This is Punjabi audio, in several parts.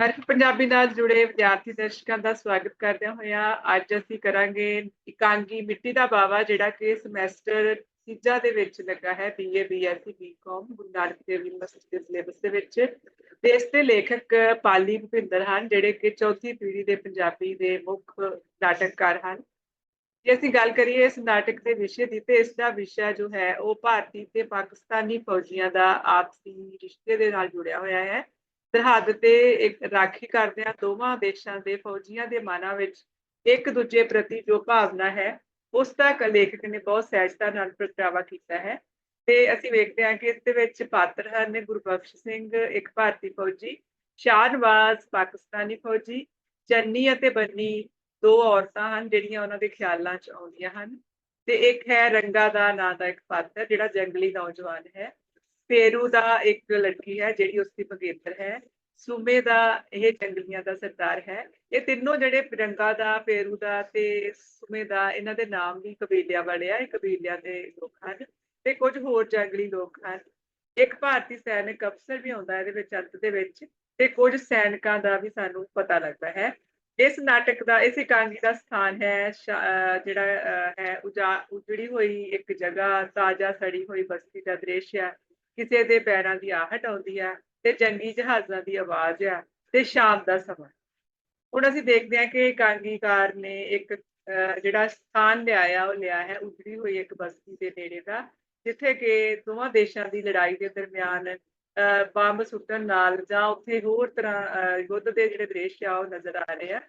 ਹਰ ਪੰਜਾਬੀ ਨਾਲ ਜੁੜੇ ਵਿਦਿਆਰਥੀ ਦਰਸ਼ਕਾਂ ਦਾ ਸਵਾਗਤ ਕਰਦੇ ਹੋਇਆ ਅੱਜ ਅਸੀਂ ਕਰਾਂਗੇ ਇਕਾਂਗੀ ਮਿੱਟੀ ਦਾ ਬਾਵਾ, ਜਿਹੜਾ ਕਿ ਸਮੈਸਟਰ ਤੀਜਾ ਦੇ ਵਿੱਚ ਲੱਗਾ ਹੈ BA BSc BCom Guru Nanak Dev university ਦੇ ਸਿਲੇਬਸ ਦੇ ਵਿੱਚ। ਤੇ ਇਸ ਦੇ ਲੇਖਕ ਪਾਲੀ ਭੁਪਿੰਦਰ ਹਨ, ਜਿਹੜੇ ਕਿ ਚੌਥੀ ਪੀੜ੍ਹੀ ਦੇ ਪੰਜਾਬੀ ਦੇ ਮੁੱਖ ਨਾਟਕਕਾਰ ਹਨ। ਜੇ ਅਸੀਂ ਗੱਲ ਕਰੀਏ ਇਸ ਨਾਟਕ ਦੇ ਵਿਸ਼ੇ ਦੀ, ਤੇ ਇਸ ਦਾ ਵਿਸ਼ਾ ਜੋ ਹੈ, ਉਹ ਭਾਰਤੀ ਤੇ ਪਾਕਿਸਤਾਨੀ ਫੌਜੀਆਂ ਦਾ ਆਪਸੀ ਰਿਸ਼ਤੇ ਦੇ ਨਾਲ ਜੁੜਿਆ ਹੋਇਆ ਹੈ। ਸਰਹੱਦ ਤੇ ਇੱਕ ਰਾਖੀ ਕਰਦਿਆਂ ਦੋਵਾਂ ਦੇਸ਼ਾਂ ਦੇ ਫੌਜੀਆਂ ਦੇ ਮਨਾਂ ਵਿੱਚ ਇੱਕ ਦੂਜੇ ਪ੍ਰਤੀ ਜੋ ਭਾਵਨਾ ਹੈ, ਉਸ ਦਾ ਲੇਖਕ ਨੇ ਬਹੁਤ ਸਹਿਜਤਾ ਨਾਲ ਪ੍ਰਗਟਾਵਾ ਕੀਤਾ ਹੈ ਤੇ ਅਸੀਂ ਵੇਖਦੇ ਹਾਂ ਕਿ ਇਸ ਦੇ ਵਿੱਚ ਪਾਤਰ ਹਨ ਗੁਰਬਖਸ਼ ਸਿੰਘ, ਇੱਕ ਭਾਰਤੀ ਫੌਜੀ, ਸ਼ਾਹਨਵਾਜ਼, ਪਾਕਿਸਤਾਨੀ ਫੌਜੀ, ਚੰਨੀ ਅਤੇ ਬੰਨੀ, ਦੋ ਔਰਤਾਂ ਹਨ ਜਿਹੜੀਆਂ ਉਹਨਾਂ ਦੇ ਖਿਆਲਾਂ 'ਚ ਆਉਂਦੀਆਂ ਹਨ ਤੇ ਇੱਕ ਹੈ ਰੰਗਾ ਦਾ ਨਾਂ ਦਾ ਇੱਕ ਪਾਤਰ ਜਿਹੜਾ ਜੰਗਲੀ ਨੌਜਵਾਨ ਹੈ। ਪੇਰੂ ਦਾ ਇੱਕ ਲੜਕੀ ਹੈ, ਜਿਹੜੀ ਉਸ ਦੀ ਮੰਗੇਤਰ ਹੈ। ਸੂਮੇ ਦਾ ਇਹ ਜੰਗਲੀਆਂ ਦਾ ਸਰਦਾਰ ਹੈ। ਇਹ ਤਿੰਨੋਂ ਜਿਹੜੇ ਰੰਗਾ ਦਾ, ਪੇਰੂ ਦਾ ਤੇ ਸੂਮੇ ਦਾ, ਇਹਨਾਂ ਦੇ ਨਾਮ ਵੀ ਕਬੀਲਿਆਂ ਵਾਲੇ ਆ। ਇਹ ਕਬੀਲਿਆਂ ਦੇ ਲੋਕ ਹਨ ਤੇ ਕੁਝ ਹੋਰ ਜੰਗਲੀ ਲੋਕ ਹਨ। ਇੱਕ ਭਾਰਤੀ ਸੈਨਿਕ ਅਫਸਰ ਵੀ ਆਉਂਦਾ ਇਹਦੇ ਵਿੱਚ, ਅੰਤ ਦੇ ਵਿੱਚ ਤੇ ਕੁਝ ਸੈਨਿਕਾਂ ਦਾ ਵੀ ਸਾਨੂੰ ਪਤਾ ਲੱਗਦਾ ਹੈ। ਇਸ ਨਾਟਕ ਦਾ, ਇਸ ਇਕਾਂਗੀ ਦਾ ਸਥਾਨ ਹੈ ਜਿਹੜਾ ਹੈ ਉਜਾ- ਉਜੜੀ ਹੋਈ ਇੱਕ ਜਗ੍ਹਾ, ਤਾਜ਼ਾ ਸੜੀ ਹੋਈ ਬਸਤੀ ਦਾ ਦ੍ਰਿਸ਼ ਹੈ। ਕਿਸੇ ਦੇ ਪੈਰਾਂ ਦੀ ਆਹਟ ਆਉਂਦੀ ਆ ਤੇ ਜੰਗੀ ਜਹਾਜ਼ਾਂ ਦੀ ਆਵਾਜ਼ ਆ ਤੇ ਸ਼ਾਮ ਦਾ ਸਮਾਂ। ਹੁਣ ਅਸੀਂ ਦੇਖਦੇ ਹਾਂ ਕਿ ਕਾਂਗੀਕਾਰ ਨੇ ਇੱਕ ਜਿਹੜਾ ਸਥਾਨ ਲਿਆਇਆ ਉਹ ਲਿਆ ਹੈ ਉਜੜੀ ਹੋਈ ਇੱਕ ਬਸਤੀ ਦੇ ਨੇੜੇ ਦਾ ਜਿੱਥੇ ਕਿ ਦੋਵਾਂ ਦੇਸ਼ਾਂ ਦੀ ਲੜਾਈ ਦੇ ਦਰਮਿਆਨ ਅਹ, ਬੰਬ ਸੁੱਟਣ ਨਾਲ ਜਾਂ ਉੱਥੇ ਹੋਰ ਤਰ੍ਹਾਂ ਅਹ, ਯੁੱਧ ਦੇ ਜਿਹੜੇ ਦ੍ਰਿਸ਼ ਆ ਉਹ ਨਜ਼ਰ ਆ ਰਹੇ ਆ।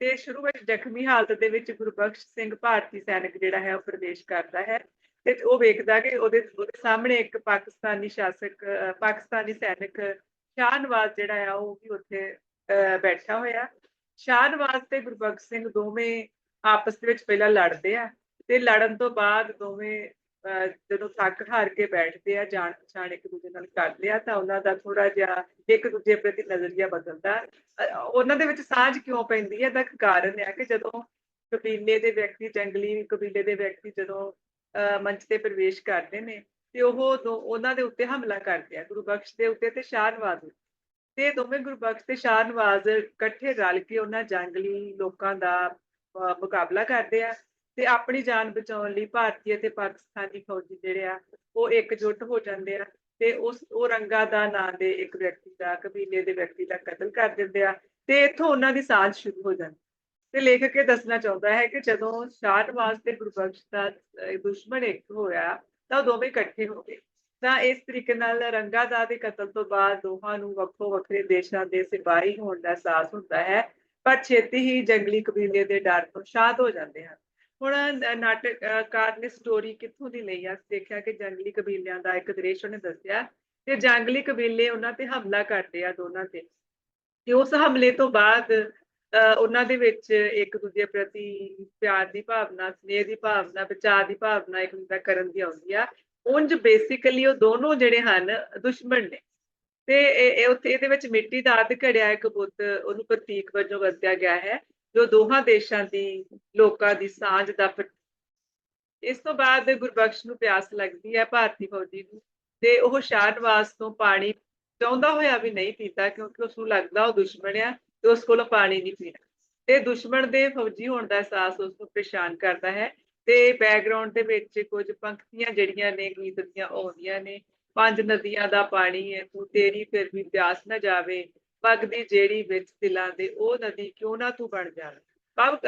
ਤੇ ਸ਼ੁਰੂ ਵਿੱਚ ਜ਼ਖਮੀ ਹਾਲਤ ਦੇ ਵਿੱਚ ਗੁਰਬਖਸ਼ ਸਿੰਘ ਭਾਰਤੀ ਸੈਨਿਕ ਜਿਹੜਾ ਹੈ ਉਹ ਪ੍ਰਵੇਸ਼ ਕਰਦਾ ਹੈ। ਤੇ ਉਹ ਵੇਖਦਾ ਕਿ ਉਹਦੇ ਉਹਦੇ ਸਾਹਮਣੇ ਇੱਕ ਪਾਕਿਸਤਾਨੀ ਸ਼ਾਸਕ ਅਹ, ਪਾਕਿਸਤਾਨੀ ਸੈਨਿਕ ਸ਼ਾਹਨਵਾਜ਼ ਜਿਹੜਾ ਆ ਉਹ ਵੀ ਉੱਥੇ ਬੈਠਾ ਹੋਇਆ। ਸ਼ਾਹਨਵਾਜ਼ ਤੇ ਗੁਰਬਖਸ਼ ਸਿੰਘ ਦੋਵੇਂ ਆਪਸ ਦੇ ਵਿੱਚ ਪਹਿਲਾਂ ਲੜਦੇ ਆ ਤੇ ਲੜਨ ਤੋਂ ਬਾਅਦ ਦੋਵੇਂ ਜਦੋਂ ਥੱਕ ਹਾਰ ਕੇ ਬੈਠਦੇ ਆ ਜਾਣ ਪਛਾਣ ਇੱਕ ਦੂਜੇ ਨਾਲ ਕਰਦੇ ਆ ਤਾਂ ਉਹਨਾਂ ਦਾ ਥੋੜਾ ਜਿਹਾ ਇੱਕ ਦੂਜੇ ਪ੍ਰਤੀ ਨਜ਼ਰੀਆ ਬਦਲਦਾ। ਉਹਨਾਂ ਦੇ ਵਿੱਚ ਸਾਂਝ ਕਿਉਂ ਪੈਂਦੀ ਹੈ ਦਾ ਕਾਰਨ ਹੈ ਕਿ ਜਦੋਂ ਕਬੀਲੇ ਦੇ ਵਿਅਕਤੀ ਜੰਗਲੀ ਕਬੀਲੇ ਦੇ ਵਿਅਕਤੀ ਜਦੋਂ ਮੰਚ ਤੇ ਪ੍ਰਵੇਸ਼ ਕਰਦੇ ਨੇ ਤੇ ਉਹ ਦੋ- ਉਹਨਾਂ ਦੇ ਉੱਤੇ ਹਮਲਾ ਕਰਦੇ ਆ, ਗੁਰੂ ਬਖਸ਼ ਦੇ ਉੱਤੇ ਤੇ ਸ਼ਾਹਨਵਾਜ਼ ਤੇ ਦੋਵੇਂ ਗੁਰੂ ਬਖਸ਼ ਤੇ ਸ਼ਾਹਨਵਾਜ਼ ਇਕੱਠੇ ਰਲ ਕੇ ਉਹਨਾਂ ਜੰਗਲੀ ਲੋਕਾਂ ਦਾ ਮੁਕਾਬਲਾ ਕਰਦੇ ਆ ਤੇ ਆਪਣੀ ਜਾਨ ਬਚਾਉਣ ਲਈ ਭਾਰਤੀ ਅਤੇ ਪਾਕਿਸਤਾਨੀ ਫੌਜੀ ਜਿਹੜੇ ਆ, ਉਹ ਇਕਜੁੱਟ ਹੋ ਜਾਂਦੇ ਆ ਤੇ ਉਸ, ਉਹ ਰੰਗਾ ਦਾ ਨਾਂ ਦੇ ਇੱਕ ਵਿਅਕਤੀ ਦਾ, ਕਬੀਲੇ ਦੇ ਵਿਅਕਤੀ ਦਾ ਕਤਲ ਕਰ ਦਿੰਦੇ ਆ ਤੇ ਇੱਥੋਂ ਉਹਨਾਂ ਦੀ ਸਾਂਝ ਸ਼ੁਰੂ ਹੋ ਜਾਂਦੀ ਤੇ ਲੇਖਕ ਇਹ ਦੱਸਣਾ ਚਾਹੁੰਦਾ ਹੈ ਕਿ ਜਦੋਂ ਸ਼ਾਹਨਵਾਜ਼ ਤੇ ਗੁਰਬਖਸ਼ ਦਾ ਦੁਸ਼ਮਣ ਇੱਕ ਹੋਇਆ, ਤਾਂ ਦੋਵੇਂ ਇਕੱਠੇ ਹੋ ਗਏ। ਤਾਂ ਇਸ ਤਰੀਕੇ ਨਾਲ ਰੰਗਾ ਦਾ ਦੇ ਕਤਲ ਤੋਂ ਬਾਅਦ ਦੋਹਾਂ ਨੂੰ ਵੱਖੋ ਵੱਖਰੇ ਦੇਸ਼ਾਂ ਦੇ ਸਿਪਾਹੀ ਹੋਣ ਦਾ ਅਹਿਸਾਸ ਹੁੰਦਾ ਹੈ, ਪਰ ਛੇਤੀ ਹੀ ਜੰਗਲੀ ਕਬੀਲੇ ਦੇ ਡਰ ਤੋਂ ਸ਼ਾਂਤ ਹੋ ਜਾਂਦੇ ਹਨ। ਹੁਣ ਨ- ਨਾਟਕਕਾਰ ਨੇ ਸਟੋਰੀ ਕਿੱਥੋਂ ਦੀ ਲਈ ਆ? ਦੇਖਿਆ ਕਿ ਜੰਗਲੀ ਕਬੀਲਿਆਂ ਦਾ ਇੱਕ ਦ੍ਰਿਸ਼ ਉਹਨੇ ਦੱਸਿਆ ਤੇ ਜੰਗਲੀ ਕਬੀਲੇ ਉਹਨਾਂ ਤੇ ਹਮਲਾ ਕਰਦੇ ਆ ਦੋਨਾਂ ਤੇ। ਤੇ ਉਸ ਹਮਲੇ ਤੋਂ ਬਾਅਦ ਉਹਨਾਂ ਦੇ ਵਿੱਚ ਇੱਕ ਦੂਜੇ ਪ੍ਰਤੀ ਪਿਆਰ ਦੀ ਭਾਵਨਾ, ਸਨੇਹ ਦੀ ਭਾਵਨਾ ਬਚਾਅ ਦੀ ਭਾਵਨਾ ਇੱਕ ਦੂਜਾ ਕਰਨ ਦੀ ਆਉਂਦੀ ਆ। ਉਂਝ ਬੇਸਿਕਲੀ ਉਹ ਦੋਨੋਂ ਜਿਹੜੇ ਹਨ, ਦੁਸ਼ਮਣ ਨੇ। ਤੇ ਇਹ ਉੱਥੇ ਇਹਦੇ ਵਿੱਚ ਮਿੱਟੀ ਦਾ ਅੱਧ ਘੜਿਆ ਇੱਕ ਬੁੱਤ ਉਹਨੂੰ ਪ੍ਰਤੀਕ ਵਜੋਂ ਵਰਤਿਆ ਗਿਆ ਹੈ, ਜੋ ਦੋਹਾਂ ਦੇਸ਼ਾਂ ਦੀ, ਲੋਕਾਂ ਦੀ ਸਾਂਝ ਦਾ ਪ੍ਰਤੀਕ ਇਸ ਤੋਂ ਬਾਅਦ ਗੁਰਬਖਸ਼ ਨੂੰ ਪਿਆਸ ਲੱਗਦੀ ਹੈ ਭਾਰਤੀ ਫੌਜੀ ਨੂੰ ਤੇ ਉਹ ਸ਼ਾਹਨਵਾਜ਼ ਤੋਂ ਪਾਣੀ ਚਾਹੁੰਦਾ ਹੋਇਆ ਵੀ ਨਹੀਂ ਪੀਤਾ ਕਿਉਂਕਿ ਉਸ ਨੂੰ ਲੱਗਦਾ ਉਹ ਦੁਸ਼ਮਣ ਆ। ਤੇ ਉਸ ਕੋਲੋਂ ਪਾਣੀ ਨਹੀਂ ਪੀਣਾ। ਤੇ ਦੁਸ਼ਮਣ ਦੇ ਫੌਜੀ ਹੋਣ ਦਾ ਅਹਿਸਾਸ ਉਸ ਨੂੰ ਪਰੇਸ਼ਾਨ ਕਰਦਾ ਹੈ। ਤੇ ਬੈਕਗ੍ਰਾਉਂਡ ਦੇ ਵਿੱਚ ਕੁਝ ਪੰਕਤੀਆਂ ਜਿਹੜੀਆਂ ਨੇ, ਗੀਤ ਦੀਆਂ ਉਹ ਆਉਂਦੀਆਂ ਨੇ। ਪੰਜ ਨਦੀਆਂ ਦਾ ਪਾਣੀ ਹੈ, ਤੂੰ ਤੇਰੀ ਫਿਰ ਵੀ ਪਿਆਸ ਨਾ ਜਾਵੇ। ਵਗਦੀ ਜਿਹੜੀ ਵਿੱਚ ਦਿਲਾਂ ਦੇ, ਉਹ ਨਦੀ ਕਿਉਂ ਨਾ ਤੂੰ ਬਣ ਜਾਵੇ? ਭਾਵ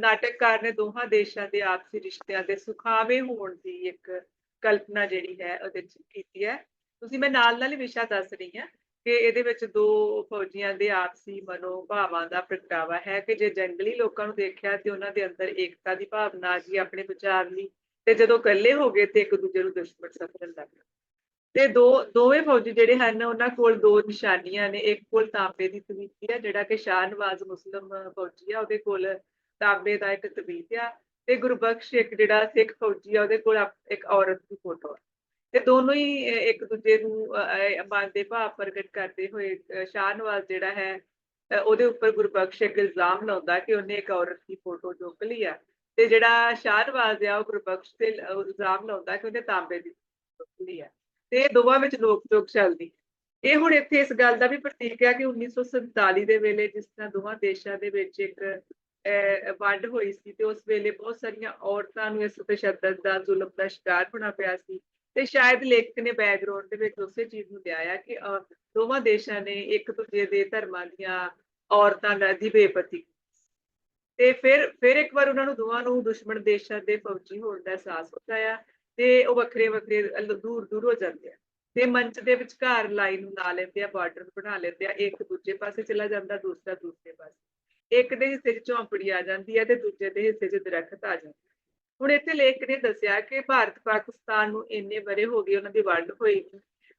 ਨਾਟਕਕਾਰ ਨੇ ਦੋਹਾਂ ਦੇਸ਼ਾਂ ਦੇ ਆਪਸੀ ਰਿਸ਼ਤਿਆਂ ਦੇ ਸੁਖਾਵੇਂ ਹੋਣ ਦੀ ਇੱਕ ਕਲਪਨਾ ਜਿਹੜੀ ਹੈ, ਉਹਦੇ ਵਿੱਚ ਕੀਤੀ ਹੈ। ਤੁਸੀਂ ਮੈਂ ਨਾਲ ਨਾਲ ਹੀ ਵਿਸ਼ਾ ਦੱਸ ਰਹੀ ਹਾਂ। ਕਿ ਇਹਦੇ ਵਿੱਚ ਦੋ ਫੌਜੀਆਂ ਦੇ ਆਪਸੀ ਮਨੋਭਾਵਾਂ ਦਾ ਪ੍ਰਗਟਾਵਾ ਹੈ ਕਿ ਜੇ ਜੰਗਲੀ ਲੋਕਾਂ ਨੂੰ ਦੇਖਿਆ ਤੇ ਉਹਨਾਂ ਦੇ ਅੰਦਰ ਏਕਤਾ ਦੀ ਭਾਵਨਾ ਆ ਗਈ ਆਪਣੇ ਵਿਚਾਰ ਲਈ, ਤੇ ਜਦੋਂ ਇਕੱਲੇ ਹੋ ਗਏ ਤੇ ਇੱਕ ਦੂਜੇ ਨੂੰ ਦੁਸ਼ਮਣ ਸਮਝਣ ਲੱਗ ਗਏ। ਤੇ ਦੋ, ਦੋਵੇਂ ਫੌਜੀ ਜਿਹੜੇ ਹਨ, ਉਹਨਾਂ ਕੋਲ ਦੋ ਨਿਸ਼ਾਨੀਆਂ ਨੇ, ਇੱਕ ਕੋਲ ਤਾਂਬੇ ਦੀ ਤਵੀਤੀ ਹੈ ਜਿਹੜਾ ਕਿ ਸ਼ਾਹਨਵਾਜ਼ ਮੁਸਲਮ ਫੌਜੀ ਆ, ਉਹਦੇ ਕੋਲ ਤਾਂਬੇ ਦਾ ਇੱਕ ਤਵੀਤ ਆ, ਤੇ ਗੁਰਬਖਸ਼ ਇੱਕ ਜਿਹੜਾ ਸਿੱਖ ਫੌਜੀ ਆ, ਉਹਦੇ ਕੋਲ ਇੱਕ ਔਰਤ ਦੀ ਫੋਟੋ ਆ। ਤੇ ਦੋਨੋਂ ਹੀ ਇੱਕ ਦੂਜੇ ਨੂੰ ਮਨ ਦੇ ਭਾਵ ਪ੍ਰਗਟ ਕਰਦੇ ਹੋਏ ਸ਼ਾਹਨਵਾਜ਼ ਜਿਹੜਾ ਹੈ ਉਹਦੇ ਉੱਪਰ ਗੁਰਬਖਸ਼ ਇੱਕ ਇਲਜ਼ਾਮ ਲਾਉਂਦਾ ਕਿ ਉਹਨੇ ਇੱਕ ਔਰਤ ਦੀ ਫੋਟੋ ਚੁੱਕ ਲਈ ਆ। ਤੇ ਜਿਹੜਾ ਸ਼ਾਹਨਵਾਜ਼ ਆ ਉਹ ਗੁਰਬਖਸ਼ ਤੇ ਇਲਜ਼ਾਮ ਲਾਉਂਦਾ ਕਿ ਉਹਨੇ ਤਾਂਬੇ ਦੀ ਚੁੱਕ ਲਈ ਆ। ਤੇ ਦੋਵਾਂ ਵਿੱਚ ਲੋਕ ਝੋਕ ਚੱਲਦੀ। ਇਹ ਹੁਣ ਇੱਥੇ ਇਸ ਗੱਲ ਦਾ ਵੀ ਪ੍ਰਤੀਕ ਹੈ ਕਿ 1947 ਦੇ ਵੇਲੇ ਜਿਸ ਤਰ੍ਹਾਂ ਦੋਵਾਂ ਦੇਸ਼ਾਂ ਦੇ ਵਿੱਚ ਇੱਕ ਅਹ, ਵੰਡ ਹੋਈ ਸੀ ਤੇ ਉਸ ਵੇਲੇ ਬਹੁਤ ਸਾਰੀਆਂ ਔਰਤਾਂ ਨੂੰ ਇਸ ਤਸ਼ੱਦਦ ਦਾ ਜ਼ੁਲਮ ਦਾ ਸ਼ਿਕਾਰ ਹੋਣਾ ਪਿਆ ਸੀ। ਤੇ ਸ਼ਾਇਦ ਲੇਖਕ ਨੇ ਬੈਕਗ੍ਰਾਉਂਡ ਦੇ ਵਿੱਚ ਉਸੇ ਚੀਜ਼ ਨੂੰ ਲਿਆਇਆ ਕਿ ਦੋਵਾਂ ਦੇਸ਼ਾਂ ਨੇ ਇੱਕ ਦੂਜੇ ਦੇ ਧਰਮਾਂ ਦੀਆਂ ਔਰਤਾਂ ਦੀ ਬੇਪਤੀ। ਤੇ ਫਿਰ ਫਿਰ ਇੱਕ ਵਾਰ ਉਹਨਾਂ ਨੂੰ ਦੋਵਾਂ ਨੂੰ ਦੁਸ਼ਮਣ ਦੇਸ਼ਾਂ ਦੇ ਫੌਜੀ ਹੋਣ ਦਾ ਅਹਿਸਾਸ ਹੁੰਦਾ ਤੇ ਉਹ ਵੱਖਰੇ ਵੱਖਰੇ ਦੂਰ ਦੂਰ ਹੋ ਜਾਂਦੇ ਆ। ਤੇ ਮੰਚ ਦੇ ਵਿਚਕਾਰ ਲਾਈਨ ਨੂੰ ਲਾ ਲੈਂਦੇ ਆ ਬਾਰਡਰ ਬਣਾ ਲੈਂਦੇ ਆ, ਇੱਕ ਦੂਜੇ ਪਾਸੇ ਚਲਾ ਜਾਂਦਾ, ਦੂਸਰਾ ਦੂਸਰੇ ਪਾਸੇ। ਇੱਕ ਦੇ ਹਿੱਸੇ 'ਚ ਝੌਂਪੜੀ ਆ ਜਾਂਦੀ ਹੈ ਤੇ ਦੂਜੇ ਦੇ ਹਿੱਸੇ 'ਚ ਦਰਖਤ ਆ ਜਾਂਦਾ ਹੁਣ ਇੱਥੇ ਲੇਖ ਨੇ ਦੱਸਿਆ ਕਿ ਭਾਰਤ ਪਾਕਿਸਤਾਨ ਨੂੰ ਇੰਨੇ ਬਰੇ ਹੋ ਗਏ, ਉਹਨਾਂ ਦੀ ਵੰਡ ਹੋਈ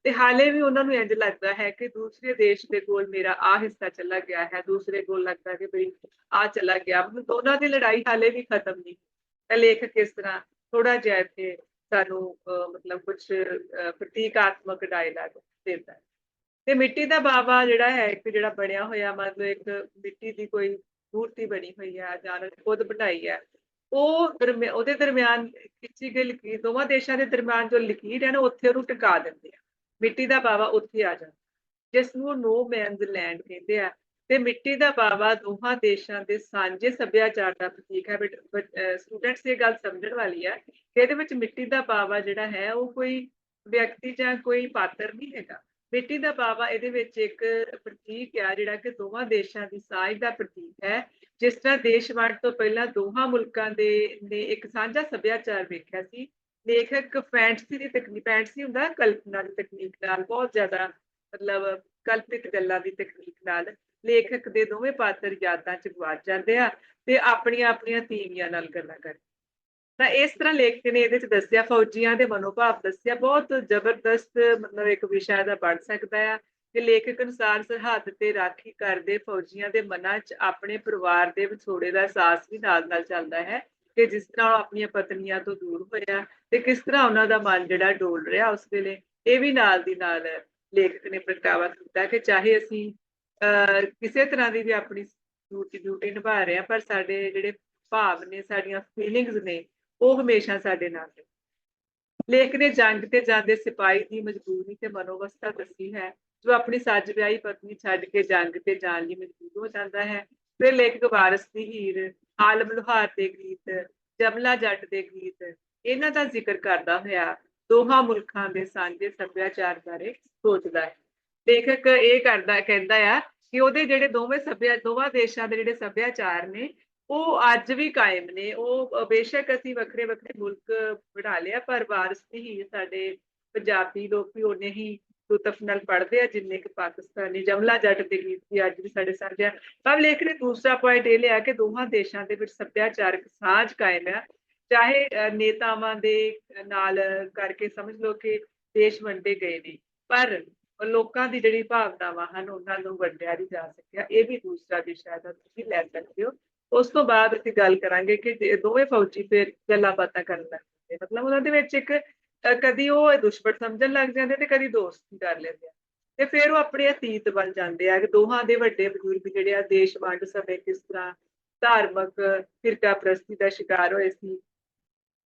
ਤੇ ਹਾਲੇ ਵੀ ਉਹਨਾਂ ਨੂੰ ਇੰਜ ਲੱਗਦਾ ਹੈ ਕਿ ਦੂਸਰੇ ਦੇਸ਼ ਦੇ ਕੋਲ ਮੇਰਾ ਆ ਹਿੱਸਾ ਚਲਾ ਗਿਆ ਹੈ, ਦੂਸਰੇ ਕੋਲ ਲੱਗਦਾ ਕਿ ਬਈ ਆ ਚਲਾ ਗਿਆ। ਮਤਲਬ ਦੋਨਾਂ ਦੀ ਲੜਾਈ ਹਾਲੇ ਵੀ ਖਤਮ ਨਹੀਂ। ਤਾਂ ਲੇਖ ਕਿਸ ਤਰ੍ਹਾਂ? ਥੋੜਾ ਜਿਹਾ ਇੱਥੇ ਸਾਨੂੰ ਮਤਲਬ ਕੁਝ ਪ੍ਰਤੀਕਾਤਮਕ ਡਾਇਲਾਗ ਦਿੰਦਾ ਹੈ। ਤੇ ਮਿੱਟੀ ਦਾ ਬਾਵਾ ਜਿਹੜਾ ਹੈ, ਇੱਕ ਜਿਹੜਾ ਬਣਿਆ ਹੋਇਆ ਮਤਲਬ ਇੱਕ ਮਿੱਟੀ ਦੀ ਕੋਈ ਮੂਰਤੀ ਬਣੀ ਹੋਈ ਹੈ ਜਾਂ ਉਹਨੇ ਖੁਦ ਬਣਾਈ ਹੈ ਉਹ ਉਹਦੇ ਦਰਮਿਆਨ ਖਿੱਚੀ ਗਈ ਲਕੀਰ ਦੋਵਾਂ ਦੇਸ਼ਾਂ ਦੇ ਦਰਮਿਆਨ ਜੋ ਲਕੀਰ ਹੈ ਨਾ ਉੱਥੇ ਉਹਨੂੰ ਟਿਕਾ ਦਿੰਦੇ ਆ। ਮਿੱਟੀ ਦਾ ਬਾਵਾ ਉੱਥੇ ਆ ਜਾਂਦਾ। ਜਿਸ ਨੂੰ ਨੋ ਮੈਨਸ ਲੈਂਡ ਕਹਿੰਦੇ ਆ। ਤੇ ਮਿੱਟੀ ਦਾ ਬਾਵਾ ਦੋਹਾਂ ਦੇਸ਼ਾਂ ਦੇ ਸਾਂਝੇ ਸੱਭਿਆਚਾਰ ਦਾ ਪ੍ਰਤੀਕ ਹੈ। ਬਟ ਸਟੂਡੈਂਟਸ ਇਹ ਗੱਲ ਸਮਝਣ ਵਾਲੀ ਆ ਕਿ ਇਹਦੇ ਵਿੱਚ ਮਿੱਟੀ ਦਾ ਬਾਵਾ ਜਿਹੜਾ ਹੈ, ਉਹ ਕੋਈ ਵਿਅਕਤੀ ਜਾਂ ਕੋਈ ਪਾਤਰ ਨਹੀਂ ਹੈਗਾ। ਬੇਟੀ ਦਾ ਬਾਵਾ ਇਹਦੇ ਵਿੱਚ ਇੱਕ ਪ੍ਰਤੀਕ ਹੈ ਜਿਹੜਾ ਕਿ ਦੋਵਾਂ ਦੇਸ਼ਾਂ ਦੀ ਸਾਂਝ ਦਾ ਪ੍ਰਤੀਕ ਹੈ। ਜਿਸ ਤਰ੍ਹਾਂ ਦੇਸ਼ ਵੰਡ ਤੋਂ ਪਹਿਲਾਂ ਦੋਹਾਂ ਮੁਲਕਾਂ ਦੇ, ਨੇ ਇੱਕ ਸਾਂਝਾ ਸੱਭਿਆਚਾਰ ਵੇਖਿਆ ਸੀ। ਲੇਖਕ ਫੈਂਟਸੀ ਦੀ ਤਕਨੀਕ ਫੈਂਟਸੀ ਹੁੰਦਾ ਕਲਪਨਾ ਦੀ ਤਕਨੀਕ ਨਾਲ, ਬਹੁਤ ਜ਼ਿਆਦਾ ਮਤਲਬ ਕਲਪਿਤ ਗੱਲਾਂ ਦੀ ਤਕਨੀਕ ਨਾਲ ਲੇਖਕ ਦੇ ਦੋਵੇਂ ਪਾਤਰ ਯਾਦਾਂ ਚ ਗਵਾਚ ਜਾਂਦੇ ਆ ਤੇ ਆਪਣੀਆਂ ਆਪਣੀਆਂ ਤੀਵੀਆਂ ਨਾਲ ਗੱਲਾਂ ਕਰਦੇ ਤਾਂ ਇਸ ਤਰ੍ਹਾਂ ਲੇਖਕ ਨੇ ਇਹਦੇ ਚ ਦੱਸਿਆ, ਫੌਜੀਆਂ ਦੇ ਮਨੋਭਾਵ ਦੱਸਿਆ, ਬਹੁਤ ਜ਼ਬਰਦਸਤ ਮਤਲਬ ਇੱਕ ਵਿਸ਼ਾ ਦਾ ਬਣ ਸਕਦਾ ਆ ਕਿ ਲੇਖਕ ਅਨੁਸਾਰ ਸਰਹੱਦ ਤੇ ਰਾਖੀ ਕਰਦੇ ਫੌਜੀਆਂ ਦੇ ਮਨਾਂ 'ਚ ਆਪਣੇ ਪਰਿਵਾਰ ਦੇ ਵਿਛੋੜੇ ਦਾ ਅਹਿਸਾਸ ਵੀ ਨਾਲ ਨਾਲ ਚੱਲਦਾ ਹੈ ਕਿ ਜਿਸ ਤਰ੍ਹਾਂ ਉਹ ਆਪਣੀਆਂ ਪਤਨੀਆਂ ਤੋਂ ਦੂਰ ਹੋਇਆ ਤੇ ਕਿਸ ਤਰ੍ਹਾਂ ਉਹਨਾਂ ਦਾ ਮਨ ਜਿਹੜਾ ਡੋਲ ਰਿਹਾ ਉਸ ਵੇਲੇ, ਇਹ ਵੀ ਨਾਲ ਦੀ ਨਾਲ ਲੇਖਕ ਨੇ ਪ੍ਰਗਟਾਵਾ ਕੀਤਾ ਕਿ ਚਾਹੇ ਅਸੀਂ, ਅਹ, ਕਿਸੇ ਤਰ੍ਹਾਂ ਦੀ ਵੀ ਆਪਣੀ ਡਿਊਟੀ ਡਿਊਟੀ ਨਿਭਾ ਰਹੇ ਹਾਂ, ਪਰ ਸਾਡੇ ਜਿਹੜੇ ਭਾਵ ਨੇ, ਸਾਡੀਆਂ ਫੀਲਿੰਗਸ ਨੇ ਉਹ ਹਮੇਸ਼ਾ ਸਾਡੇ ਨਾਲ ਨੇ। ਲੇਖ ਨੇ ਜੰਗ ਤੇ ਜਾਂਦੇ ਸਿਪਾਹੀ ਦੀ ਮਜਬੂਰੀ ਤੇ ਮਨੋਵਸਥਾ ਦੱਸੀ ਹੈ। ਜੋ ਆਪਣੀ ਸੱਜ ਵਿਆਹੀ ਪਤਨੀ ਛੱਡ ਕੇ ਜੰਗ ਤੇ ਜਾਣ ਲਈ ਮਜਬੂਰ ਹੋ ਜਾਂਦਾ ਹੈ, ਫਿਰ ਲੇਖਕ ਵਾਰਸ ਦੀ ਹੀਰ, ਆਲਮ ਲੁਹਾਰ ਦੇ ਗੀਤ, ਜਮਲਾ ਜੱਟ ਦੇ ਗੀਤ, ਇਹਨਾਂ ਦਾ ਜ਼ਿਕਰ ਕਰਦਾ ਹੋਇਆ ਦੋਹਾਂ ਮੁਲਕਾਂ ਦੇ ਸਾਂਝੇ ਸੱਭਿਆਚਾਰ ਬਾਰੇ ਸੋਚਦਾ ਹੈ। ਲੇਖਕ ਇਹ ਕਰਦਾ, ਕਹਿੰਦਾ ਆ ਕਿ ਉਹਦੇ ਜਿਹੜੇ ਦੋਵੇਂ ਸੱਭਿਆ, ਦੋਵਾਂ ਦੇਸ਼ਾਂ ਦੇ ਜਿਹੜੇ ਸੱਭਿਆਚਾਰ ਨੇ ਉਹ ਅੱਜ ਵੀ ਕਾਇਮ ਨੇ। ਉਹ ਬੇਸ਼ੱਕ ਅਸੀਂ ਵੱਖਰੇ ਵੱਖਰੇ ਮੁਲਕ ਬਣਾ ਲਿਆ, ਪਰ ਵਾਰਸ ਦੀ ਸਾਡੇ ਪੰਜਾਬੀ ਲੋਕ ਵੀ ਉਹਨੇ ਹੀ ਲੁਤਫ ਨਾਲ ਪੜ੍ਹਦੇ ਆ, ਜਿੰਨੇ ਕਿ ਪਾਕਿਸਤਾਨੀ ਜਮਲਾ ਜੱਟ ਦੇ ਗੀਤ ਵੀ ਅੱਜ ਵੀ ਸਾਡੇ ਸਾਂਝੇ ਆ। ਪਰ ਲੇਖ ਨੇ ਦੂਸਰਾ ਪੁਆਇੰਟ ਇਹ ਲਿਆ ਕਿ ਦੋਹਾਂ ਦੇਸ਼ਾਂ ਦੇ ਵਿੱਚ ਸੱਭਿਆਚਾਰਕ ਸਾਂਝ ਕਾਇਮ ਹੈ ਚਾਹੇ ਨੇਤਾਵਾਂ ਦੇ ਨਾਲ ਕਰਕੇ ਸਮਝ ਲਓ ਕਿ ਦੇਸ਼ ਵੰਡੇ ਗਏ ਨੇ, ਪਰ ਲੋਕਾਂ ਦੀ ਜਿਹੜੀ ਭਾਵਨਾਵਾਂ ਹਨ, ਉਹਨਾਂ ਨੂੰ ਵੰਡਿਆ ਨਹੀਂ ਜਾ ਸਕਿਆ। ਇਹ ਵੀ ਦੂਸਰਾ ਵਿਸ਼ਾ ਦਾ ਤੁਸੀਂ ਲੈ ਸਕਦੇ ਹੋ। ਉਸ ਤੋਂ ਬਾਅਦ ਅਸੀਂ ਗੱਲ ਕਰਾਂਗੇ ਕਿ ਦੋਵੇਂ ਫੌਜੀ ਫਿਰ ਗੱਲਾਂ ਬਾਤਾਂ ਕਰਨ ਲੱਗਦੇ ਮਤਲਬ ਉਹਨਾਂ ਦੇ ਵਿੱਚ ਇੱਕ ਕਦੀ ਉਹ ਦੁਸ਼ਮਣ ਸਮਝਣ ਲੱਗ ਜਾਂਦੇ ਤੇ ਕਦੀ ਦੋਸਤੀ ਕਰ ਲੈਂਦੇ ਆ। ਤੇ ਫਿਰ ਉਹ ਆਪਣੇ ਅਤੀਤ ਬਣ ਜਾਂਦੇ ਆ ਕਿ ਦੋਹਾਂ ਦੇ ਵੱਡੇ ਬਜ਼ੁਰਗ ਜਿਹੜੇ ਆ ਦੇਸ਼ ਵੰਡ ਸਮੇਂ ਕਿਸ ਤਰ੍ਹਾਂ ਧਾਰਮਿਕ ਫਿਰਕਾ ਪ੍ਰਸਤੀ ਦਾ ਸ਼ਿਕਾਰ ਹੋਏ ਸੀ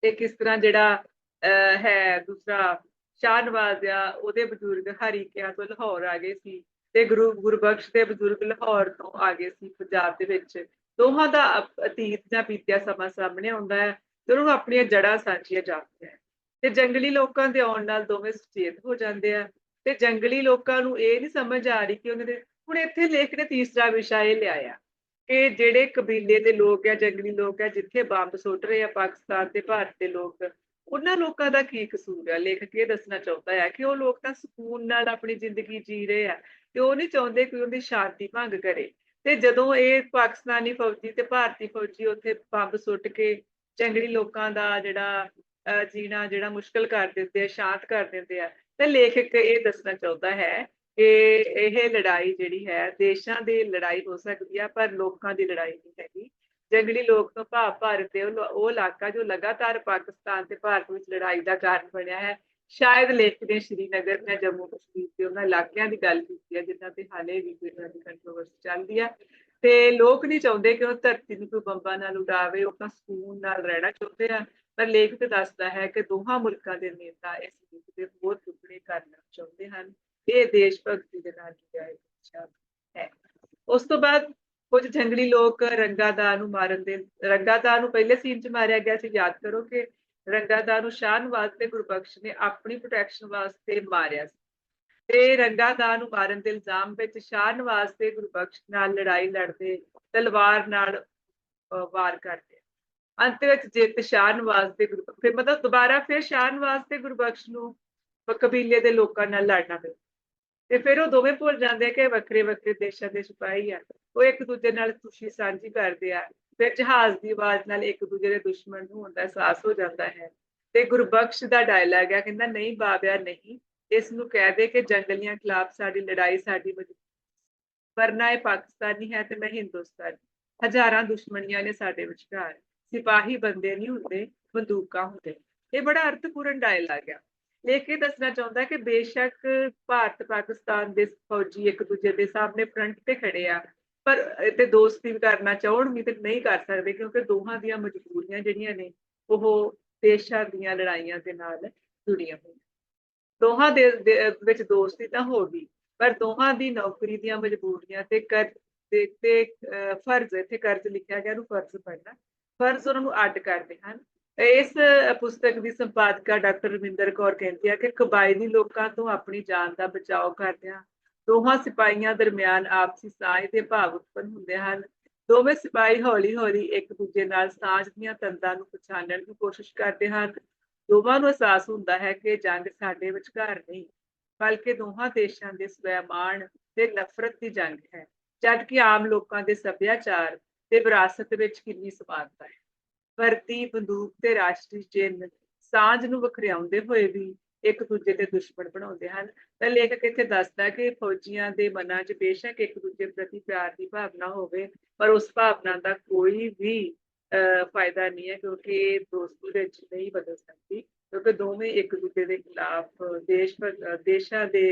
ਤੇ ਕਿਸ ਤਰ੍ਹਾਂ ਜਿਹੜਾ ਅਹ, ਹੈ ਦੂਸਰਾ ਸ਼ਾਹ ਨਵਾਜ਼ ਆ ਉਹਦੇ ਬਜ਼ੁਰਗ ਹਰੀਕਿਆਂ ਤੋਂ ਲਾਹੌਰ ਆ ਗਏ ਸੀ ਤੇ ਗੁਰੂ ਗੁਰਬਖਸ਼ ਦੇ ਬਜ਼ੁਰਗ ਲਾਹੌਰ ਤੋਂ ਆ ਗਏ ਸੀ ਪੰਜਾਬ ਦੇ ਵਿੱਚ। ਦੋਹਾਂ ਦਾ ਅਤੀਤ ਜਾਂ ਬੀਤਿਆ ਸਮਾਂ ਸਾਹਮਣੇ ਆਉਂਦਾ ਹੈ, ਤੇ ਉਹਨਾਂ ਨੂੰ ਆਪਣੀਆਂ ਜੜ੍ਹਾਂ ਸਾਂਝੀਆਂ ਜਾਂਦੀਆਂ ਤੇ ਜੰਗਲੀ ਲੋਕਾਂ ਦੇ ਆਉਣ ਨਾਲ ਦੋਵੇਂ ਸੁਚੇਤ ਹੋ ਜਾਂਦੇ ਆ। ਤੇ ਜੰਗਲੀ ਲੋਕਾਂ ਨੂੰ ਇਹ ਨਹੀਂ ਸਮਝ ਆ ਰਹੀ ਕਿ ਉਹਨਾਂ ਦੇ, ਹੁਣ ਇੱਥੇ ਲੇਖ ਨੇ ਤੀਸਰਾ ਵਿਸ਼ਾ ਇਹ ਲਿਆਇਆ ਕਿ ਜਿਹੜੇ ਕਬੀਲੇ ਦੇ ਲੋਕ ਆ, ਜੰਗਲੀ ਲੋਕ ਆ, ਜਿੱਥੇ ਬੰਬ ਸੁੱਟ ਰਹੇ ਆ ਪਾਕਿਸਤਾਨ ਤੇ ਭਾਰਤ ਦੇ ਲੋਕ, ਉਹਨਾਂ ਲੋਕਾਂ ਦਾ ਕੀ ਕਸੂਰ ਹੈ ਲੇਖਕ ਇਹ ਦੱਸਣਾ ਚਾਹੁੰਦਾ ਹੈ ਕਿ ਉਹ ਲੋਕ ਤਾਂ ਸਕੂਨ ਨਾਲ ਆਪਣੀ ਜ਼ਿੰਦਗੀ ਜੀ ਰਹੇ ਆ, ਤੇ ਉਹ ਨਹੀਂ ਚਾਹੁੰਦੇ ਕਿ ਉਹਦੀ ਸ਼ਾਂਤੀ ਭੰਗ ਕਰੇ। ਤੇ ਜਦੋਂ ਇਹ ਪਾਕਿਸਤਾਨੀ ਫੌਜੀ ਤੇ ਭਾਰਤੀ ਫੌਜੀ ਉੱਥੇ ਬੰਬ ਸੁੱਟ ਕੇ ਜੰਗਲੀ ਲੋਕਾਂ ਦਾ ਜਿਹੜਾ ਜੀਣਾ ਜਿਹੜਾ ਮੁਸ਼ਕਲ ਕਰ ਦਿੰਦੇ ਆ, ਸ਼ਾਂਤ ਕਰ ਦਿੰਦੇ ਆ, ਤੇ ਲੇਖਕ ਇਹ ਦੱਸਣਾ ਚਾਹੁੰਦਾ ਹੈ, ਕਿ ਇਹ ਲੜਾਈ ਜਿਹੜੀ ਹੈ ਦੇਸ਼ਾਂ ਦੀ ਲੜਾਈ ਹੋ ਸਕਦੀ ਆ, ਪਰ ਲੋਕਾਂ ਦੀ ਲੜਾਈ ਨਹੀਂ ਹੈਗੀ। ਜੰਗਲੀ ਲੋਕ ਤੋਂ ਭਾਵ ਭਾਰਤ ਦੇ ਉਹ ਇਲਾਕਾ ਜੋ ਲਗਾਤਾਰ ਪਾਕਿਸਤਾਨ ਤੇ ਭਾਰਤ ਵਿੱਚ ਲੜਾਈ ਦਾ ਕਾਰਨ ਬਣਿਆ ਹੈ ਸ਼ਾਇਦ ਲੇਖਕ ਨੇ ਸ਼੍ਰੀਨਗਰ ਜਾਂ ਜੰਮੂ ਕਸ਼ਮੀਰ ਦੇ ਉਹਨਾਂ ਇਲਾਕਿਆਂ ਦੀ ਗੱਲ ਕੀਤੀ ਹੈ ਜਿਨ੍ਹਾਂ ਤੇ ਹਾਲੇ ਵੀ ਕੋਈ ਇਹਨਾਂ ਦੀ ਕੰਟਰੋਵਰਸੀ ਚੱਲਦੀ ਹੈ ਤੇ ਲੋਕ ਨਹੀਂ ਚਾਹੁੰਦੇ ਕਿ ਉਹ ਧਰਤੀ ਨੂੰ ਕੋਈ ਬੰਬਾਂ ਨਾਲ ਉਡਾਵੇ, ਉਹ ਤਾਂ ਸਕੂਨ ਨਾਲ ਰਹਿਣਾ ਚਾਹੁੰਦੇ ਆ। ਪਰ ਲੇਖਕ ਦੱਸਦਾ ਹੈ ਕਿ ਦੋਹਾਂ ਮੁਲਕਾਂ ਦੇ ਨੇਤਾ ਇਸ ਯੁੱਧ ਦੇ ਹੋਰ ਟੁਕੜੇ ਕਰਨਾ ਚਾਹੁੰਦੇ ਹਨ। ਇਹ ਦੇਸ਼ ਭਗਤੀ ਦੇ ਨਾਲ ਜੁੜਿਆ ਇੱਕ ਹੈ। ਉਸ ਤੋਂ ਬਾਅਦ ਕੁਝ ਜੰਗਲੀ ਲੋਕ ਰੰਗਾਦਾ ਨੂੰ ਮਾਰਨ ਦੇ ਰੰਗਾਦਾ ਨੂੰ ਪਹਿਲੇ ਸੀਨ 'ਚ ਮਾਰਿਆ ਗਿਆ ਸੀ। ਯਾਦ ਕਰੋ ਕਿ ਰੰਗਾਦਾ ਨੂੰ ਸ਼ਾਹਨਵਾਜ਼ ਵਾਸਤੇ ਗੁਰਬਖਸ਼ ਨੇ ਆਪਣੀ ਪ੍ਰੋਟੈਕਸ਼ਨ ਵਾਸਤੇ ਮਾਰਿਆ ਸੀ। ਤੇ ਰੰਗਾਦਾ ਨੂੰ ਮਾਰਨ ਦੇ ਇਲਜ਼ਾਮ ਵਿੱਚ ਸ਼ਾਹਨਵਾਜ਼ ਤੇ ਗੁਰਬਖਸ਼ ਨਾਲ ਲੜਾਈ ਲੜਦੇ, ਤਲਵਾਰ ਨਾਲ ਵਾਰ ਕਰਦੇ। ਅੰਤ ਵਿੱਚ ਜਿੱਤ ਸ਼ਾਹਨਵਾਜ਼ ਤੇ ਗੁਰੂ ਫਿਰ ਮਤਲਬ ਦੁਬਾਰਾ ਫਿਰ ਸ਼ਾਹਨਵਾਜ਼ ਵਾਸਤੇ ਗੁਰਬਖਸ਼ ਨੂੰ ਕਬੀਲੇ ਦੇ ਲੋਕਾਂ ਨਾਲ ਲੜਨਾ ਪਿਆ। ਤੇ ਫਿਰ ਉਹ ਦੋਵੇਂ ਭੁੱਲ ਜਾਂਦੇ ਆ ਕਿ ਵੱਖਰੇ ਵੱਖਰੇ ਦੇਸ਼ਾਂ ਦੇ ਸਿਪਾਹੀ ਆ। ਉਹ ਇੱਕ ਦੂਜੇ ਨਾਲ ਖੁਸ਼ੀ ਸਾਂਝੀ ਕਰਦੇ ਆ। ਫਿਰ ਜਹਾਜ਼ ਦੀ ਆਵਾਜ਼ ਨਾਲ ਇੱਕ ਦੂਜੇ ਦੇ ਦੁਸ਼ਮਣ ਨੂੰ ਹੁੰਦਾ ਅਹਿਸਾਸ ਹੋ ਜਾਂਦਾ ਹੈ। ਤੇ ਗੁਰਬਖਸ਼ ਦਾ ਡਾਇਲਾਗ ਆ, ਕਹਿੰਦਾ, ਨਹੀਂ ਬਾਬਿਆ, ਨਹੀਂ। ਇਸ ਨੂੰ ਕਹਿ ਦੇ ਕਿ ਜੰਗਲੀਆਂ ਖਿਲਾਫ ਸਾਡੀ ਲੜਾਈ ਸਾਡੀ ਵਰਨਾ ਇਹ ਪਾਕਿਸਤਾਨੀ ਹੈ ਤੇ ਮੈਂ ਹਿੰਦੁਸਤਾਨੀ। ਹਜ਼ਾਰਾਂ ਦੁਸ਼ਮਣੀਆਂ ਨੇ ਸਾਡੇ ਵਿਚਕਾਰ। ਸਿਪਾਹੀ ਬੰਦੇ ਨਹੀਂ ਹੁੰਦੇ, ਬੰਦੂਕਾਂ ਹੁੰਦੇ। ਇਹ ਬੜਾ ਅਰਥਪੂਰਨ ਡਾਇਲਾਗ ਆ। ਲੇਖ ਇਹ ਦੱਸਣਾ ਚਾਹੁੰਦਾ ਕਿ ਬੇਸ਼ੱਕ ਭਾਰਤ ਪਾਕਿਸਤਾਨ ਦੇ ਫੌਜੀ ਇੱਕ ਦੂਜੇ ਦੇ ਸਾਹਮਣੇ ਫਰੰਟ ਤੇ ਖੜੇ ਆ। ਪਰ ਤੇ ਦੋਸਤੀ ਕਰਨਾ ਚਾਹਣ ਵੀ ਤੇ ਨਹੀਂ ਕਰ ਸਕਦੇ ਕਿਉਂਕਿ ਦੋਹਾਂ ਦੀਆਂ ਮਜਬੂਰੀਆਂ ਜਿਹੜੀਆਂ ਨੇ, ਉਹ ਦੇਸ਼ਾਂ ਦੀਆਂ ਲੜਾਈਆਂ ਦੇ ਨਾਲ ਜੁੜੀਆਂ ਹੋਈਆਂ। ਦੋਹਾਂ ਦੇ ਵਿੱਚ ਦੋਸਤੀ ਤਾਂ ਹੋ ਗਈ, ਪਰ ਦੋਹਾਂ ਦੀ ਨੌਕਰੀ ਦੀਆਂ ਮਜਬੂਰੀਆਂ ਤੇ ਕਰ, ਤੇ ਤੇ ਫਰਜ਼, ਇੱਥੇ ਕਰਜ਼ ਲਿਖਿਆ ਗਿਆ ਉਹਨੂੰ ਫਰਜ਼ ਪੜਨਾ ਫਰਜ਼ ਉਹਨਾਂ ਨੂੰ ਅੱਡ ਕਰਦੇ ਹਨ। ਇਸ ਪੁਸਤਕ ਦੀ ਸੰਪਾਦਕਾ ਡਾਕਟਰ ਰਵਿੰਦਰ ਕੌਰ ਕਹਿੰਦੀ ਹੈ ਕਿ ਕਬਾਇਲੀ ਲੋਕਾਂ ਤੋਂ ਆਪਣੀ ਜਾਨ ਦਾ ਬਚਾਓ ਕਰਦਿਆਂ ਦੋਹਾਂ ਸਿਪਾਹੀਆਂ ਦਰਮਿਆਨ ਆਪਸੀ ਸਾਂਝ ਦੇ ਭਾਵ ਉਤਪੰਨ ਹੁੰਦੇ ਹਨ। ਦੋਵੇਂ ਸਿਪਾਹੀ ਹੌਲੀ ਹੌਲੀ ਇੱਕ ਦੂਜੇ ਨਾਲ ਸਾਂਝ ਦੀਆਂ ਤੰਦਾਂ ਨੂੰ ਪਛਾਣਨ ਦੀ ਕੋਸ਼ਿਸ਼ ਕਰਦੇ ਹਨ। ਦੋਵਾਂ ਨੂੰ ਅਹਿਸਾਸ ਹੁੰਦਾ ਹੈ ਕਿ ਜੰਗ ਸਾਡੇ ਵਿਚਕਾਰ ਨਹੀਂ, ਬਲਕਿ ਦੋਹਾਂ ਦੇਸ਼ਾਂ ਦੇ ਸਵੈਮਾਨ ਤੇ ਨਫ਼ਰਤ ਦੀ ਜੰਗ ਹੈ ਜਦਕਿ ਆਮ ਲੋਕਾਂ ਦੇ ਸੱਭਿਆਚਾਰ ਤੇ ਵਿਰਾਸਤ ਵਿੱਚ ਕਿੰਨੀ ਸਮਾਨਤਾ ਹੈ। ਵਰਤੀ ਬੰਦੂਕ ਤੇ ਰਾਸ਼ਟਰੀ ਚਿੰਨ੍ਹ ਸਾਂਝ ਨੂੰ ਵਖਰਿਆਉਂਦੇ ਹੋਏ ਵੀ ਇੱਕ ਦੂਜੇ ਦੇ ਦੁਸ਼ਮਣ ਬਣਾਉਂਦੇ ਹਨ। ਤਾਂ ਲੇਖਕ ਇੱਥੇ ਦੱਸਦਾ ਕਿ ਫੌਜੀਆਂ ਦੇ ਮਨਾਂ 'ਚ ਬੇਸ਼ੱਕ ਇੱਕ ਦੂਜੇ ਪ੍ਰਤੀ ਪਿਆਰ ਦੀ ਭਾਵਨਾ ਹੋਵੇ, ਪਰ ਉਸ ਭਾਵਨਾ ਦਾ ਕੋਈ ਵੀ ਫਾਇਦਾ ਨਹੀਂ ਹੈ, ਕਿਉਂਕਿ ਦੋਸਤੀ ਵਿੱਚ ਨਹੀਂ ਬਦਲ ਸਕਦੀ, ਕਿਉਂਕਿ ਦੋਵੇਂ ਇੱਕ ਦੂਜੇ ਦੇ ਖਿਲਾਫ ਦੇਸ਼ ਦੇਸ਼ਾਂ ਦੇ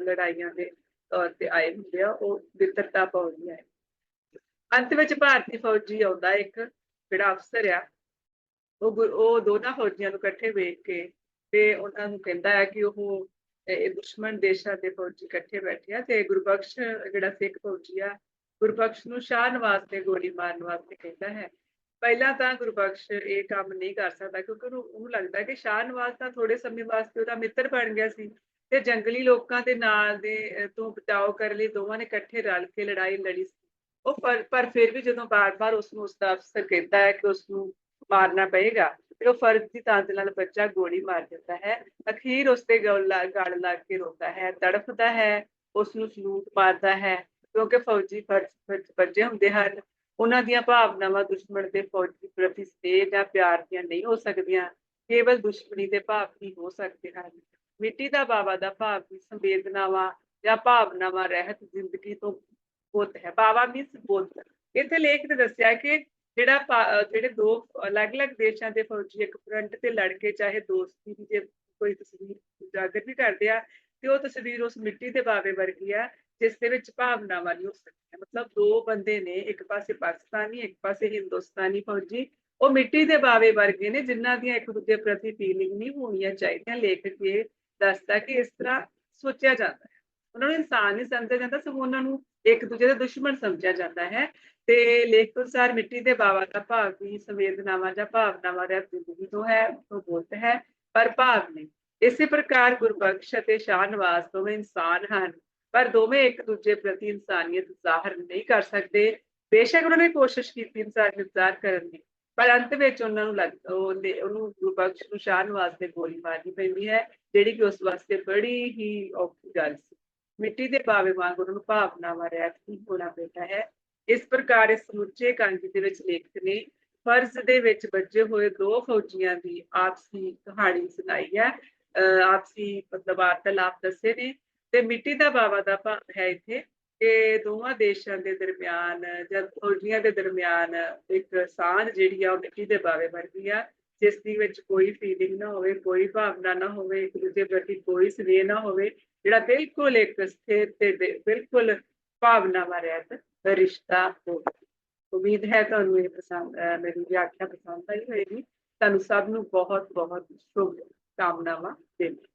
ਲੜਾਈਆਂ ਦੇ ਤੌਰ ਤੇ ਆਏ ਹੁੰਦੇ ਆ, ਉਹ ਬਿੱਤਰਤਾ ਪਾਉਂਦੀਆਂ ਹੈ ਅੰਤ ਵਿੱਚ ਭਾਰਤੀ ਫੌਜੀ ਆਉਂਦਾ ਇੱਕ, ਜਿਹੜਾ ਅਫਸਰ ਆ, ਉਹ ਉਹ ਦੋਨਾਂ ਫੌਜੀਆਂ ਨੂੰ ਇਕੱਠੇ ਵੇਖ ਕੇ ਤੇ ਉਹਨਾਂ ਨੂੰ ਕਹਿੰਦਾ ਹੈ ਕਿ ਉਹ, ਇਹ ਦੁਸ਼ਮਣ ਦੇਸ਼ਾਂ ਦੇ ਫੌਜੀ ਇਕੱਠੇ ਬੈਠੇ ਆ ਤੇ ਗੁਰਬਖਸ਼ ਜਿਹੜਾ ਸਿੱਖ ਫੌਜੀ ਆ ਗੁਰਬਖਸ਼ ਨੂੰ ਸ਼ਾਹਨਵਾਜ਼ ਤੇ ਗੋਲੀ ਮਾਰਨ ਵਾਸਤੇ ਕਹਿੰਦਾ ਹੈ। ਪਹਿਲਾਂ ਤਾਂ ਗੁਰਬਖਸ਼ ਇਹ ਕੰਮ ਨਹੀਂ ਕਰ ਸਕਦਾ ਕਿਉਂਕਿ ਉਹਨੂੰ ਲੱਗਦਾ ਕਿ ਸ਼ਾਹ ਸ਼ਾਹਨਵਾਜ਼ ਤਾਂ ਥੋੜੇ ਸਮੇਂ ਵਾਸਤੇ ਉਹਦਾ ਮਿੱਤਰ ਬਣ ਗਿਆ ਸੀ ਤੇ ਜੰਗਲੀ ਲੋਕਾਂ ਦੇ ਨਾਲ ਦੇ ਤੋਂ ਬਚਾਓ ਕਰਨ ਲਈ ਦੋਵਾਂ ਨੇ ਇਕੱਠੇ ਰਲ ਕੇ ਲੜਾਈ ਲੜੀ ਸੀ। ਉਹ ਪਰ ਪਰ ਫਿਰ ਵੀ ਜਦੋਂ ਬਾਰ-ਬਾਰ ਉਸ ਨੂੰ ਉਸ ਦਾ ਅਫਸਰ ਕਹਿੰਦਾ ਹੈ ਕਿ ਉਸ ਨੂੰ ਮਾਰਨਾ ਪਏਗਾ ਤੇ ਉਹ ਫਰਜ਼ ਦੀ ਤਾਂਤ ਨਾਲ ਬੱਚਾ ਗੋਲੀ ਮਾਰ ਦਿੰਦਾ ਹੈ। ਅਖੀਰ ਉਸ ਤੇ ਗਲ ਲਾ- ਕੇ ਰੋਂਦਾ ਹੈ, ਤੜਫਦਾ ਹੈ ਉਸ ਨੂੰ ਸਲੂਟ ਮਾਰਦਾ ਹੈ, ਕਿਉਂਕਿ ਫੌਜੀ ਫਰਜ਼ ਬੱਜੇ ਹੁੰਦੇ ਹਨ। ਉਹਨਾਂ ਦੀਆਂ ਭਾਵਨਾਵਾਂ ਦੁਸ਼ਮਣ ਦੇ ਫੌਜੀ ਪ੍ਰਤੀ ਸਨੇਹ ਜਾਂ ਪਿਆਰ ਦੀਆਂ ਨਹੀਂ ਹੋ ਸਕਦੀਆਂ, ਕੇਵਲ ਦੁਸ਼ਮਣੀ ਦੇ ਭਾਵ ਹੀ ਹੋ ਸਕਦੇ ਹਨ। ਮਿੱਟੀ ਦਾ ਬਾਵਾ ਦਾ ਭਾਵ ਵੀ ਸੰਵੇਦਨਾਵਾਂ ਜਾਂ ਭਾਵਨਾਵਾਂ ਰਹਿਤ ਜ਼ਿੰਦਗੀ ਤੋਂ ਬੁੱਧ ਹੈ। ਬਾਵਾ ਮੀਨਸ ਬੁੱਧ। ਇੱਥੇ ਲੇਖ ਨੇ ਦੱਸਿਆ ਕਿ ਜਿਹੜਾ ਜਿਹੜੇ ਦੋ ਅਲੱਗ-ਅਲੱਗ ਦੇਸ਼ਾਂ ਦੇ ਫੌਜੀ ਇੱਕ ਫਰੰਟ ਤੇ ਲੜ ਕੇ ਚਾਹੇ ਦੋਸਤੀ ਦੀ ਜੇ ਕੋਈ ਤਸਵੀਰ ਉਜਾਗਰ ਵੀ ਕਰਦੇ ਆ, ਤੇ ਉਹ ਤਸਵੀਰ ਉਸ ਮਿੱਟੀ ਦੇ ਬਾਵੇ ਵਰਗੀ ਆ, ਜਿਸ ਦੇ ਵਿੱਚ ਭਾਵਨਾਵਾਂ ਨਹੀਂ ਹੋ ਸਕਦੀਆਂ। ਮਤਲਬ ਦੋ ਬੰਦੇ ਨੇ, ਇੱਕ ਪਾਸੇ ਪਾਕਿਸਤਾਨੀ, ਇੱਕ ਪਾਸੇ ਹਿੰਦੁਸਤਾਨੀ ਫੌਜੀ, ਉਹ ਮਿੱਟੀ ਦੇ ਬਾਵੇ ਵਰਗੇ ਨੇ, ਜਿਨ੍ਹਾਂ ਦੀਆਂ ਇੱਕ ਦੂਜੇ ਪ੍ਰਤੀ ਫੀਲਿੰਗ ਨਹੀਂ ਹੋਣੀਆਂ ਚਾਹੀਦੀਆਂ। ਲੇਖਕ ਇਹ ਦੱਸਦਾ ਕਿ ਇਸ ਤਰ੍ਹਾਂ ਸੋਚਿਆ ਜਾਂਦਾ ਹੈ। ਉਹਨਾਂ ਨੂੰ ਇਨਸਾਨ ਨਹੀਂ ਸਮਝਿਆ ਜਾਂਦਾ, ਸਗੋਂ ਉਹਨਾਂ ਨੂੰ ਇੱਕ ਦੂਜੇ ਦਾ ਦੁਸ਼ਮਣ ਸਮਝਿਆ ਜਾਂਦਾ ਹੈ। ਤੇ ਲੇਖ ਅਨੁਸਾਰ ਮਿੱਟੀ ਦੇ ਬਾਵਾ ਦਾ ਭਾਵ ਵੀ ਸੰਵੇਦਨਾਵਾਂ ਜਾਂ ਭਾਵਨਾਵਾਂ ਦਾ ਜ਼ਿੰਦਗੀ ਤੋਂ ਹੈ ਤੋਂ ਬੋਲਤ ਹੈ, ਪਰ ਭਾਵ ਨਹੀਂ। ਇਸੇ ਪ੍ਰਕਾਰ ਗੁਰਬਖਸ਼ ਅਤੇ ਸ਼ਾਹਨਵਾਜ਼ ਦੋਵੇਂ ਇਨਸਾਨ ਹਨ, ਪਰ ਦੋਵੇਂ ਇੱਕ ਦੂਜੇ ਪ੍ਰਤੀ ਇਨਸਾਨੀਅਤ ਜ਼ਾਹਰ ਨਹੀਂ ਕਰ ਸਕਦੇ। ਬੇਸ਼ੱਕ ਉਹਨਾਂ ਨੇ ਕੋਸ਼ਿਸ਼ ਕੀਤੀ ਇਨਸਾਨੀਅਤ ਜ਼ਾਹਰ ਕਰਨ ਦੀ, ਪਰ ਅੰਤ ਵਿੱਚ ਉਹਨਾਂ ਨੂੰ ਲੱਗ ਉਹਨੂੰ ਗੁਰਬਖਸ਼ ਨੂੰ ਸ਼ਾਹਨਵਾਜ਼ ਤੇ ਗੋਲੀ ਮਾਰਨੀ ਪੈਂਦੀ ਹੈ, ਜਿਹੜੀ ਕਿ ਉਸ ਵਾਸਤੇ ਬੜੀ ਹੀ ਔਖੀ ਗੱਲ ਸੀ। ਮਿੱਟੀ ਦੇ ਬਾਵੇ ਵਾਂਗ ਉਹਨਾਂ ਨੂੰ ਭਾਵਨਾਵਾਂ ਰਹਿਤ ਹੀ ਹੋਣਾ ਪੈਂਦਾ ਹੈ। ਇਸ ਪ੍ਰਕਾਰ ਇਸ ਸਮੁੱਚੇ ਕਾਂਜੀ ਦੇ ਵਿੱਚ ਲੇਖਕ ਨੇ ਫਰਜ਼ ਦੇ ਵਿੱਚ ਬੱਝੇ ਹੋਏ ਦੋ ਫੌਜੀਆਂ ਦੀ ਆਪਸੀ ਕਹਾਣੀ ਸੁਣਾਈ ਹੈ। ਆਪਸੀ ਮਤਲਬ ਵਾਰਤਾਲਾਪ ਦੱਸੇ ਨੇ ਤੇ ਮਿੱਟੀ ਦਾ ਬਾਵਾ ਦਾ ਭਾਵ ਹੈ ਇੱਥੇ ਕਿ ਦੋਵਾਂ ਦੇਸ਼ਾਂ ਦੇ ਦਰਮਿਆਨ ਜਾਂ ਫੌਜੀਆਂ ਦੇ ਦਰਮਿਆਨ ਇੱਕ ਸਾਂਝ ਜਿਹੜੀ ਆ ਉਹ ਮਿੱਟੀ ਦੇ ਬਾਵੇ ਵਰਗੀ ਆ, ਜਿਸ ਦੀ ਵਿੱਚ ਕੋਈ ਫੀਲਿੰਗ ਨਾ ਹੋਵੇ, ਕੋਈ ਭਾਵਨਾ ਨਾ ਹੋਵੇ, ਇੱਕ ਦੂਜੇ ਪ੍ਰਤੀ ਕੋਈ ਸਨੇਹ ਨਾ ਹੋਵੇ, ਜਿਹੜਾ ਬਿਲਕੁਲ ਇੱਕ ਸਥਿਰ ਤੇ ਬਿਲਕੁਲ ਭਾਵਨਾਵਾਂ ਰਹਿਤ ਰਿਸ਼ਤਾ ਹੋਵੇ ਉਮੀਦ ਹੈ ਤੁਹਾਨੂੰ ਇਹ ਪਸੰਦ ਮੇਰੀ ਵਿਆਖਿਆ ਪਸੰਦ ਆਈ ਹੋਵੇਗੀ ਤੁਹਾਨੂੰ ਸਭ ਨੂੰ ਬਹੁਤ ਬਹੁਤ ਸ਼ੁਭ ਕਾਮਨਾਵਾਂ ਦਿੰਦੀ